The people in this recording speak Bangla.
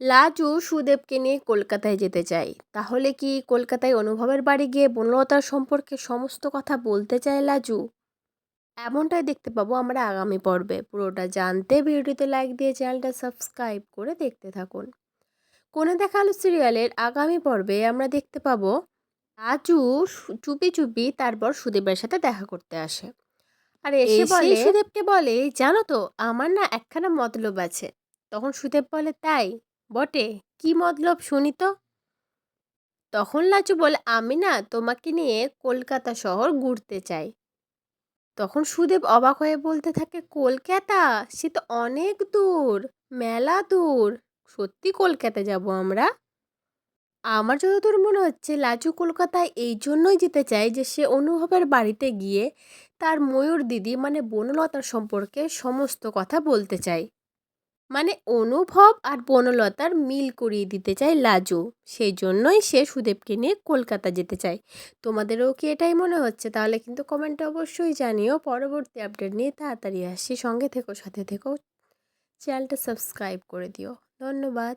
লাজু সুদেবকে নিয়ে কলকাতায় যেতে চায় তাহলে কি কলকাতায় অনুভবের বাড়ি গিয়ে বনলতার সম্পর্কে সমস্ত কথা বলতে চায় লাজু? এমনটাই দেখতে পাবো আমরা আগামী পর্বে। পুরোটা জানতে ভিডিওটিতে লাইক দিয়ে চ্যানেলটা সাবস্ক্রাইব করে দেখতে থাকুন। কোনে দেখা আলো সিরিয়ালের আগামী পর্বে আমরা দেখতে পাবো রাজু সু- চুপি চুপি তারপর সুদেবের সাথে দেখা করতে আসে। আর এসে এসে বলে সুদেবকে বলে জানো তো আমার না একখানা মতলব আছে। তখন সুদেব বলে তাই? বটে? কি মতলব শুনি তো? তখন লাচু বলে, আমি না তোমাকে নিয়ে কলকাতা শহর ঘুরতে চাই। তখন সুদেব অবাক হয়ে বলতে থাকে, কলকাতা? সে তো অনেক দূর, মেলা দূর। সত্যি কলকাতা যাব আমরা? আমার যতদূর মনে হচ্ছে লাচু কলকাতায় এই জন্যই যেতে চায় যে সে অনুভবের বাড়িতে গিয়ে তার ময়ূর দিদি মানে বনলতার সম্পর্কে সমস্ত কথা বলতে চায়। মানে অনুভব আর বনলতার মিল করিয়ে দিতে চায় লাজু। সেই জন্যই সে সুদেবকে নিয়ে কলকাতা যেতে চায়। তোমাদেরও কি এটাই মনে হচ্ছে? তাহলে কিন্তু কমেন্টে অবশ্যই জানিও। পরবর্তী আপডেট নিয়ে তাড়াতাড়ি আসছি। সঙ্গে থেকো, সাথে থেকো। চ্যানেলটা সাবস্ক্রাইব করে দিও। ধন্যবাদ।